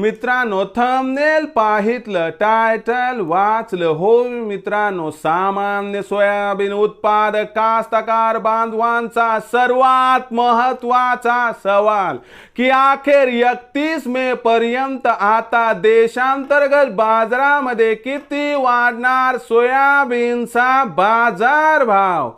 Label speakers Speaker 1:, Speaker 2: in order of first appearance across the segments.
Speaker 1: मित्रांनो thumbnail पाहितलं title वाचलं हो मित्रांनो सामान्य सोयाबीन उत्पादक कास्तकार बांधवांचा सर्वात महत्त्वाचा सवाल की अखेर एकतीस मे पर्यंत आता देशांतर्गत बाजारामध्ये किती वाढणार सोयाबीनचा बाजार भाव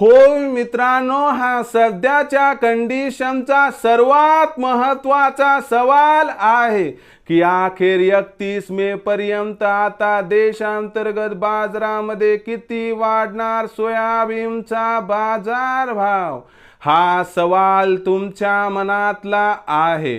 Speaker 1: होय मित्रांनो हा सध्याच्या कंडिशनचा सर्वात महत्त्वाचा सवाल आहे की अखेर एकतीस मे पर्यंत आता देशांतर्गत बाजारामध्ये किती वाढणार सोयाबीनचा बाजार भाव हा सवाल तुमच्या मनातला आहे.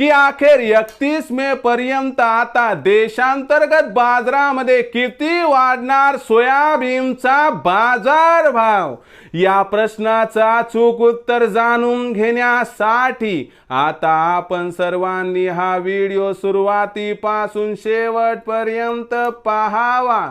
Speaker 1: की अखेर एकतीस मे पर्यंत आता देशांतर्गत बाजारामध्ये किती वाढणार सोयाबीनचा बाजार भाव? या प्रश्नाचा चूक उत्तर जाणून घेण्यासाठी आता आपण सर्वांनी हा व्हिडिओ सुरुवातीपासून शेवटपर्यंत पाहावा.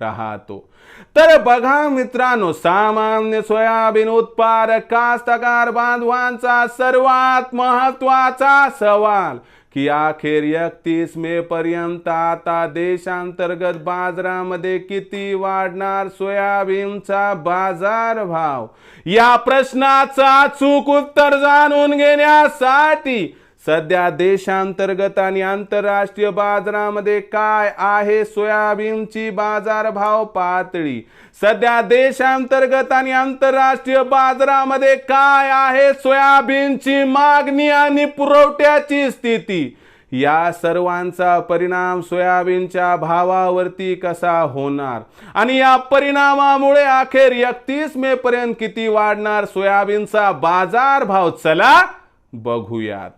Speaker 1: राहतो. तर बघा मित्रांनो सामान्य सोयाबीन उत्पादक कास्तकार बांधवांचा सर्वात महत्त्वाचा सवाल की अखेर एकतीस मे पर्यंत आता देशांतर्गत बाजारामध्ये किती वाढणार सोयाबीनचा बाजार भाव? या प्रश्नाचा अचूक उत्तर जाणून घेण्यासाठी सध्या देशांतर्गत आणि आंतरराष्ट्रीय बाजारामध्ये काय आहे सोयाबीनची बाजारभाव पातळी? सध्या देशांतर्गत आणि आंतरराष्ट्रीय बाजारामध्ये काय आहे सोयाबीनची मागणी आणि पुरवठ्याची स्थिती? या सर्वांचा परिणाम सोयाबीनच्या भावावरती कसा होणार? आणि या परिणामामुळे अखेर एकतीस मे पर्यंत किती वाढणार सोयाबीनचा बाजार भाव चला बघूयात.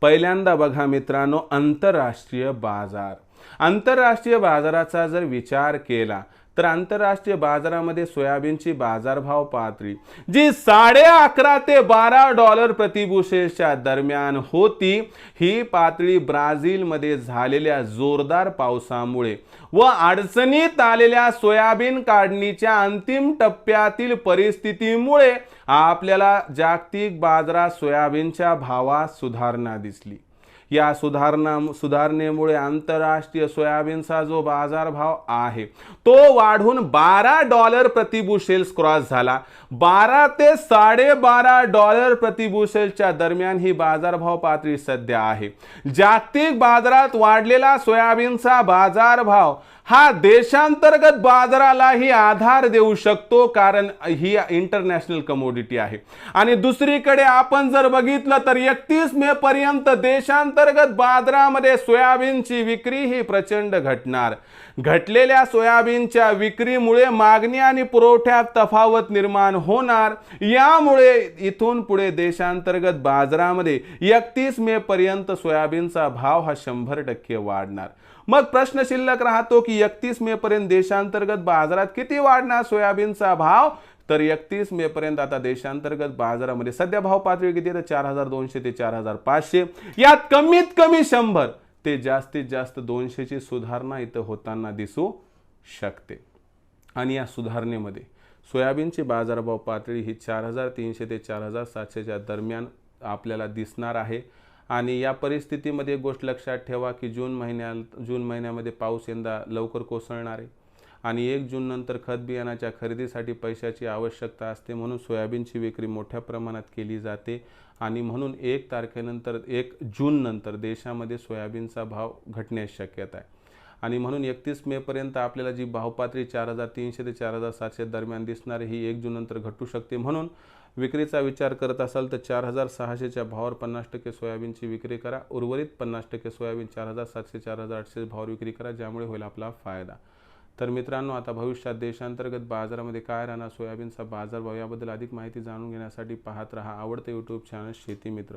Speaker 1: पहिल्यांदा बघा मित्रांनो आंतरराष्ट्रीय बाजार. आंतरराष्ट्रीय बाजाराचा जर विचार केला तर आंतरराष्ट्रीय बाजारामध्ये सोयाबीनची बाजारभाव पातळी जी साडे अकरा ते बारा डॉलर प्रतिबुशेलच्या दरम्यान होती ही पातळी ब्राझीलमध्ये झालेल्या जोरदार पावसामुळे व अडचणीत आलेल्या सोयाबीन काढणीच्या अंतिम टप्प्यातील परिस्थितीमुळे आपल्याला जागतिक बाजारात सोयाबीनच्या भावात सुधारणा दिसली. या सुधारणा सुधारणेमुळे आंतरराष्ट्रीय सोयाबीनचा जो बाजारभाव आहे तो वाढून बारा डॉलर प्रतिबुशेल्स क्रॉस झाला. बारा ते साडेबारा डॉलर प्रतिबुशेलच्या दरम्यान ही बाजारभाव पातळी सध्या आहे. जागतिक बाजारात वाढलेला सोयाबीनचा बाजारभाव हा देशांतर्गत बाजारालाही आधार देऊ शकतो कारण ही इंटरनॅशनल कमोडिटी आहे. आणि दुसरीकडे आपण जर बघितलं तर एकतीस मे पर्यंत देशांतर्गत बाजारामध्ये सोयाबीनची विक्री ही प्रचंड घटणार. घटलेल्या सोयाबीनच्या विक्रीमुळे मागणी आणि पुरवठ्यात तफावत निर्माण होणार. यामुळे इथून पुढे देशांतर्गत बाजारामध्ये एकतीस मे पर्यंत सोयाबीनचा भाव हा शंभर टक्के वाढणार. मग प्रश्न शिल्लक राहतो की एकतीस मे पर्यंत देशांतर्गत बाजारात किती वाढणार? सोयाबीनचा भाव? तर एकतीस मे पर्यंत आता देशांतर्गत बाजारामध्ये सध्या भाव पातळी किती आहे? चार हजार दोनशे ते चार हजार पाचशे. यात कमीत कमी शंभर ते जास्तीत जास्त दोनशेची सुधारणा इथं होताना दिसू शकते. आणि या सुधारणेमध्ये सोयाबीनची बाजारभाव पातळी ही चार हजार तीनशे ते चार हजार सातशेच्या दरम्यान आपल्याला दिसणार आहे. आणि या परिस्थितीमध्ये एक गोष्ट लक्षात ठेवा की जून महिन्यात जून महिन्यामध्ये पाऊस यंदा लवकर कोसळणार. आहे आणि एक जूननंतर खत बियाणाच्या खरेदीसाठी पैशाची आवश्यकता असते म्हणून सोयाबीनची विक्री मोठ्या प्रमाणात केली जाते. आणि म्हणून एक तारखेनंतर एक जूननंतर देशामध्ये सोयाबीनचा भाव घटण्याची शक्यता आहे. आणि म्हणून एकतीस मेपर्यंत आपल्याला जी भावपातळी चार हजार तीनशे ते चार हजार सातशे दरम्यान दिसणार ही एक जूननंतर घटू शकते. म्हणून विक्रीचा विचार करत असाल तर चार हजार सहाशेच्या भावावर पन्नास टक्के सोयाबीनची विक्री करा. उर्वरित पन्नास टक्के सोयाबीन चार हजार सातशे चार हजार आठशे भावावर विक्री करा ज्यामुळे होईल आपला फायदा. तर मित्रांनो आता भविष्यात देशांतर्गत बाजारामध्ये काय राहणार? सोयाबीनचा बाजारभाव याबद्दल अधिक माहिती जाणून घेण्यासाठी पाहत रहा आवडते यूट्यूब चॅनल शेती मित्र.